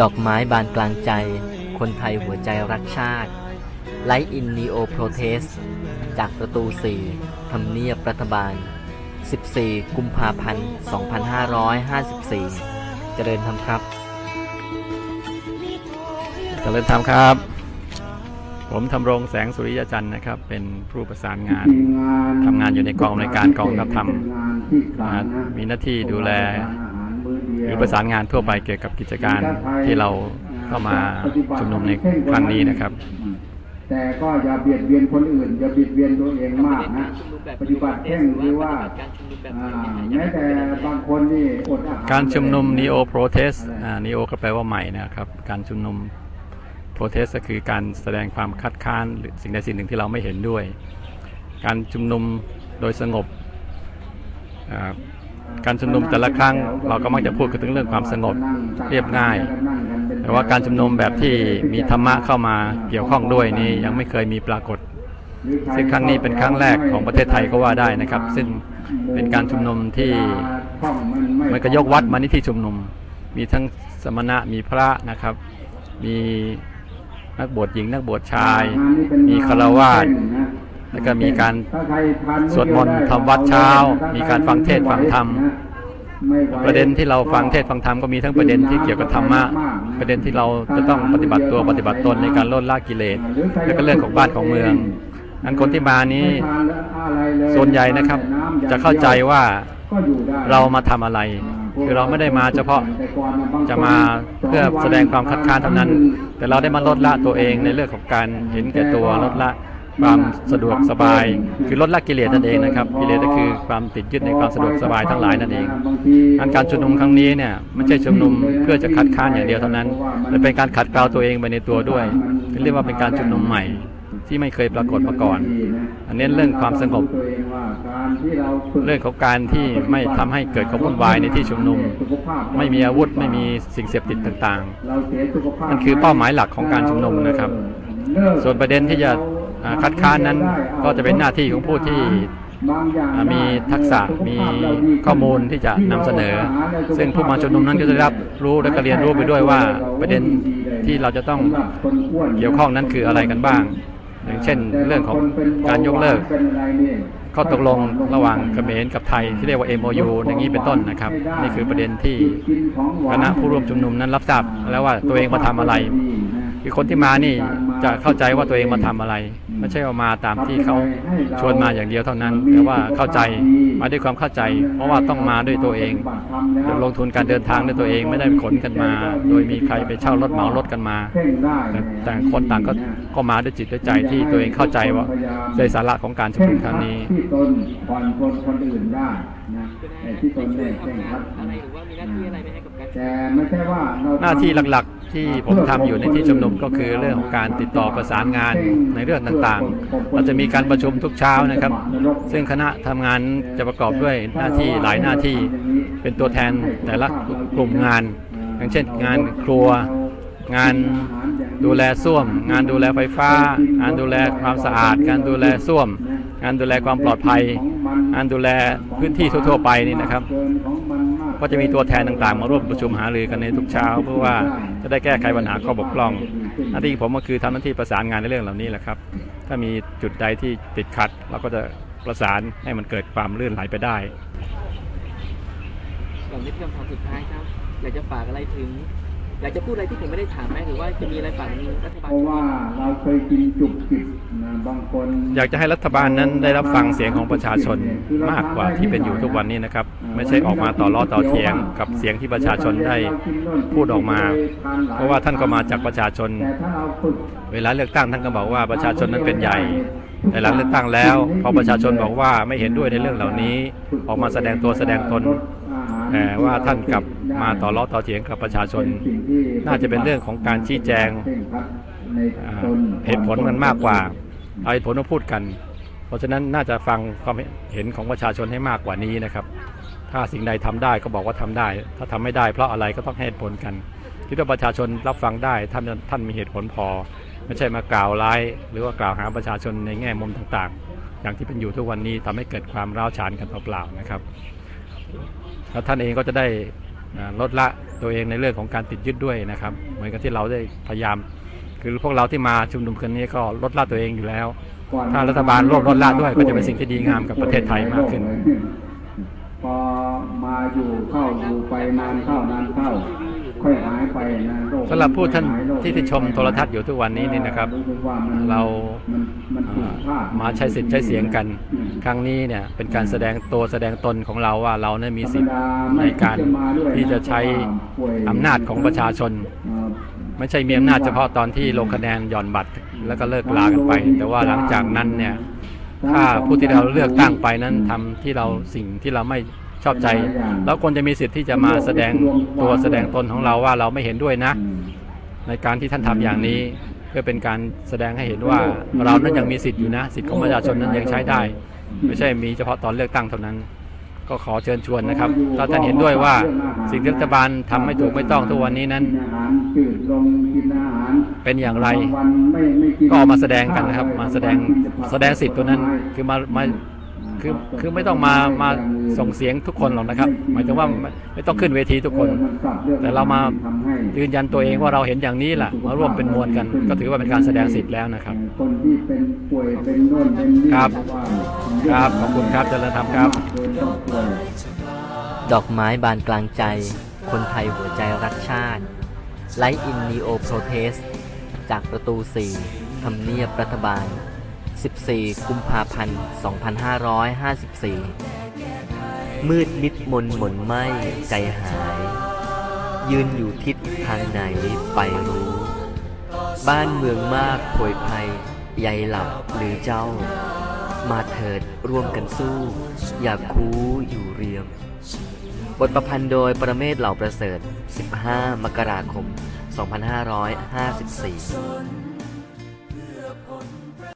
ดอกไม้บานกลางใจ คนไทยหัวใจรักชาติไลท์อินนีโอโปรเทสจากประตู 4ทำเนียบรัฐบาล 14 กุมภาพันธ์ 2554 เจริญธรรมครับ เจริญธรรมครับ ผมทำรงแสงสุริยจันทร์นะครับ เป็นผู้ประสานงานทำงานอยู่ในกองในวยการกองทัพธรรมอ่ามีหน้าที่ดูแล หรือประสานงานทั่วไปเกี่ยวกับกิจการที่เราเข้ามาชุมนุมในครั้งนี้นะครับ แต่ก็อย่าเบียดเบียนคนอื่นอย่าเบียดเบียนตัวเองมากนะปฏิบัติเพ่งคือว่าอ่าแม้แต่บางคนนี่อดอาหารการชุมนุม neo protest อ่า neo ก็แปลว่าใหม่นะครับ การชุมนุม protest ก็คือการแสดงความคัดค้านหรือสิ่งใดสิ่งหนึ่งที่เราไม่เห็นด้วย การชุมนุมโดยสงบอ่า การชุมนุมแต่ละครั้งเราก็มักจะพูดกันถึงเรื่องความสงบเรียบง่าย แต่ว่าการชุมนุมแบบที่มีธรรมะเข้ามาเกี่ยวข้องด้วยนี้ยังไม่เคยมีปรากฏ ซึ่งครั้งนี้เป็นครั้งแรกของประเทศไทยก็ว่าได้นะครับ ซึ่งเป็นการชุมนุมที่มันก็ยกวัดมาในที่ชุมนุม มีทั้งสมณะมีพระนะครับ มีนักบวชหญิงนักบวชชาย มีคารวาส แล้วก็มีการสวดมนต์ทำวัดเช้า มีการฟังเทศน์ฟังธรรมประเด็นที่เราฟังเทศน์ฟังธรรมก็มีทั้งประเด็นที่เกี่ยวกับธรรมะประเด็นที่เราจะต้องปฏิบัติตัวปฏิบัติตนในการลดละกิเลส แล้วก็เรื่องของบ้านของเมืองอันคนที่มานี้ส่วนใหญ่นะครับ จะเข้าใจว่าเรามาทำอะไร คือเราไม่ได้มาเฉพาะจะมาเพื่อแสดงความคัดค้านเท่านั้น แต่เราได้มาลดละตัวเองในเรื่องของการเห็นแก่ตัวลดละ ความสะดวกสบาย คือลดละกิเลสนั่นเองนะครับกิเลสก็คือความติดยึดในความสะดวกสบายทั้งหลายนั่นเองการชุมนุมครั้งนี้เนี่ยไม่ใช่ชุมนุมเพื่อจะคัดค้านอย่างเดียวเท่านั้นแต่เป็นการขัดเกลาตัวเองไปในตัวด้วยเรียกว่าเป็นการชุมนุมใหม่ที่ไม่เคยปรากฏมาก่อน อันนี้เรื่องความสงบ เรื่องของการที่ไม่ทำให้เกิดความวุ่นวายในที่ชุมนุม ไม่มีอาวุธ ไม่มีสิ่งเสพติดต่างๆนั่นคือเป้าหมายหลักของการชุมนุมนะครับ ส่วนประเด็นที่จะ คัดค้านนั้นก็จะเป็นหน้าที่ของผู้ที่มีทักษะมีข้อมูลที่จะนำเสนอ ซึ่งผู้มาชุมนุมนั้นก็จะรับรู้และก็เรียนรู้ไปด้วยว่าประเด็นที่เราจะต้องเกี่ยวข้องนั้นคืออะไรกันบ้าง อย่างเช่น เรื่องของการยกเลิก ข้อตกลงระหว่างเขมรกับไทยที่เรียกว่า MOU อย่างนี้เป็นต้นนะครับ นี่คือประเด็นที่คณะผู้ร่วมชุมนุมนั้นรับทราบแล้วว่าตัวเองมาทำอะไร คือคนที่มานี่จะเข้าใจว่าตัวเองมาทำอะไร ไม่ใช่ว่ามาตามที่เขาชวนมาอย่างเดียวเท่านั้น แต่ว่าเข้าใจมาด้วยความเข้าใจ เพราะว่าต้องมาด้วยตัวเองลงทุนการเดินทางด้วยตัวเองไม่ได้ขนกันมา โดยมีใครไปเช่ารถเหมารถกันมา แต่ต่างคนต่างก็ก็มาด้วยจิตด้วยใจที่ตัวเองเข้าใจว่าในสาระของการชุมนุมครั้งนี้ที่ตนผ่อนคนคนอื่นได้นะแต่ที่ตนได้เคร่งครัดอะไรหรือว่ามีหน้าที่อะไรไหมให้กับ หน้าที่หลักๆที่ผมทำอยู่ในที่ชุมนุมก็คือเรื่องของการติดต่อประสานงานในเรื่องต่างๆ เราจะมีการประชุมทุกเช้านะครับ ซึ่งคณะทำงานจะประกอบด้วยหน้าที่หลายหน้าที่เป็นตัวแทนแต่ละกลุ่มงาน อย่างเช่น งานครัว งานดูแลส้วม งานดูแลไฟฟ้า งานดูแลความสะอาด การดูแลส้วม งานดูแลความปลอดภัย งานดูแลพื้นที่ทั่วๆไปนี่นะครับ ก็จะมีตัวแทนต่างๆ มาร่วมประชุมหารือกันในทุกเช้า เพื่อว่าจะได้แก้ไขปัญหาข้อบกพร่อง หน้าที่ผมก็คือทำหน้าที่ประสานงานในเรื่องเหล่านี้แหละครับ ถ้ามีจุดใดที่ติดขัด เราก็จะประสานให้มันเกิดความลื่นไหลไปได้ก่อนที่คำถามสุดท้ายครับอยากจะฝากอะไรถึง อยากจะพูดอะไรที่ผมไม่ได้ถามไหมหรือว่าจะมีอะไรฝากถึงรัฐบาลเพราะว่าเราเคยกินจุกจิกนะบางคนอยากจะให้รัฐบาลนั้นได้รับฟังเสียงของประชาชนมากกว่าที่เป็นอยู่ทุกวันนี้นะครับ ไม่ใช่ออกมาต่อล้อต่อเถียงกับเสียงที่ประชาชนได้พูดออกมา เพราะว่าท่านก็มาจากประชาชนแต่ถ้าเราฝึกเวลาเลือกตั้งท่านก็บอกว่าประชาชนนั้นเป็นใหญ่แต่หลังเลือกตั้งแล้วพอประชาชนบอกว่าไม่เห็นด้วยในเรื่องเหล่านี้ ออกมาแสดงตัวแสดงตน แต่ว่าท่านกลับมาต่อล้อต่อเถียงกับประชาชน น่าจะเป็นเรื่องของการชี้แจงเหตุผลมันมากกว่าเอาเหตุผลมาพูดกัน เพราะฉะนั้นน่าจะฟังความเห็นของประชาชนให้มากกว่านี้นะครับ ถ้าสิ่งใดทำได้ก็บอกว่าทำได้ ถ้าทำไม่ได้ เพราะอะไรก็ต้องให้เหตุผลกันคิดว่าประชาชนรับฟังได้ท่านท่านมีเหตุผลพอ ไม่ใช่มากล่าวร้ายหรือว่ากล่าวหาประชาชนในแง่มุมต่างๆ อย่างที่เป็นอยู่ทุกวันนี้ทำให้เกิดความร้าวฉานกันเปล่าๆนะครับ แล้วท่านเองก็จะได้ลดละตัวเองในเรื่องของการติดยึดด้วยนะครับ เหมือนกับที่เราได้พยายาม คือพวกเราที่มาชุมนุมครั้งนี้ก็ลดละตัวเองอยู่แล้ว ถ้ารัฐบาลร่วมลดละด้วยก็จะเป็นสิ่งที่ดีงามกับประเทศไทยมากขึ้น พอมาอยู่เข้าอยู่ไปนานเข้านานเข้า ค่อยหายไปนะโคสำหรับผู้ท่านค่อยหยโรคที่ที่ชมโทรทัศน์อยู่ทุกวันนี้นี่นะครับรู้สึกว่ามันเรามันมันผิดพลดมาใช้สิทธิ์ใช้เสียงกันอืมครั้งนี้เนี่ยเป็นการแสดงตัวแสดงตนของเราว่าเราเนี่ยมีสิทธิ์ธรรมดาไม่ในการคิดจะมาด้วยนะที่จะใช้เพราะว่าป่วยอำนาจของประชาชนเอ่อไม่ใช่มีอำนาจเฉพาะตอนที่ลงคะแนนหย่อนบัตร แล้วก็เลิกลากันไป แต่ว่าหลังจากนั้นเนี่ยถ้าผู้ที่เราเลือกตั้งไปนั้นทำที่เราสิ่งที่เราไม่ ชอบใจ แล้วควรจะมีสิทธิ์ที่จะมาแสดงตัวแสดงตนของเราว่าเราไม่เห็นด้วยนะ ในการที่ท่านทำอย่างนี้เพื่อเป็นการแสดงให้เห็นว่าเรานั้นยังมีสิทธิ์อยู่นะ สิทธิ์ของประชาชนนั้นยังใช้ได้ ไม่ใช่มีเฉพาะตอนเลือกตั้งเท่านั้น ก็ขอเชิญชวนนะครับถ้าท่านเห็นด้วยว่าสิ่งที่รัฐบาลทำไม่ถูกไม่ต้องทุกวันนี้นั้น เป็นอย่างไร ก็ออกมาแสดงกันนะครับ มาแสดงแต่ผักแสดงสิทธิ์ตัวนั้นคือมามา คือคือไม่ต้องมามาส่งเสียงทุกคนหรอกนะครับ หมายถึงว่าไม่ไม่ต้องขึ้นเวทีทุกคนเออมันกลับองแต่เรามาทำให้ยืนยันตัวเองว่าเราเห็นอย่างนี้แหละมาร่วมเป็นมวลกัน ก็ถือว่าเป็นการแสดงสิทธิ์แล้วนะครับคนที่เป็นป่วยเป็นโน่นเป็นนี่ครับเพาะว่าครับขอบคุณครับเจริญธรรมครับเกินต้องป่วยดอกไม้บานกลางใจ คนไทยหัวใจรักชาติไลท์อินนีโอโปรเทสจากประตู 4ทำเนียบรัฐบาล 14 กุมภาพันธ์ 2554 มืดมิดมนหม่นไหมใจหาย ยืนอยู่ทิศทางไหนไปรู้ บ้านเมืองมากโผยภัย ใยหลับหรือเจ้า มาเถิดร่วมกันสู้ อย่าคูอยู่เรียม บทประพันธ์โดยประเมศเหล่าประเสริฐ 15 มกราคม 2554